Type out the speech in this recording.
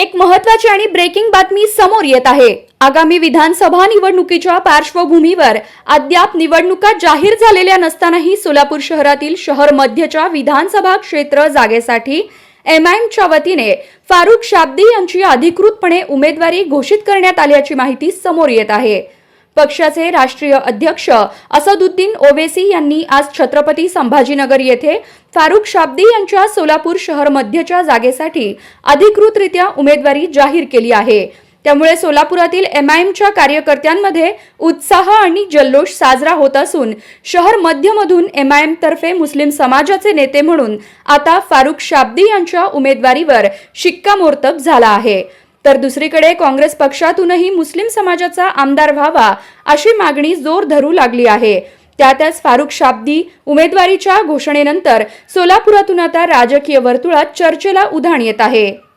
एक महत्वाची आणि ब्रेकिंग बातमी समोर येत आहे. आगामी विधानसभा निवडणुकीच्या पार्श्वभूमीवर अद्याप निवडणुका जाहीर झालेल्या नसतानाही सोलापूर शहरातील शहर मध्यच्या विधानसभा क्षेत्र जागेसाठी एमआयएमच्या वतीने फारुख शाब्दी यांची अधिकृतपणे उमेदवारी घोषित करण्यात आल्याची माहिती समोर येत आहे. पक्षाचे राष्ट्रीय अध्यक्ष असदुद्दीन ओवेसी यांनी आज छत्रपती संभाजीनगर येथे फारुख शाब्दी यांच्या सोलापूर शहर मध्यच्या जागेसाठी अधिकृतरित्या उमेदवारी जाहीर केली आहे. त्यामुळे सोलापुरातील एमआयएमच्या कार्यकर्त्यांमध्ये उत्साह आणि जल्लोष साजरा होत असून शहर मध्यमधून एमआयएम तर्फे मुस्लिम समाजाचे नेते म्हणून आता फारुख शाब्दी यांच्या उमेदवारीवर शिक्कामोर्तब झाला आहे. तर दुसरीकडे काँग्रेस पक्षातूनही मुस्लिम समाजाचा आमदार व्हावा अशी मागणी जोर धरू लागली आहे. त्यातच फारुख शाब्दी उमेदवारीच्या घोषणेनंतर सोलापुरातून आता राजकीय वर्तुळात चर्चेला उधाण येत आहे.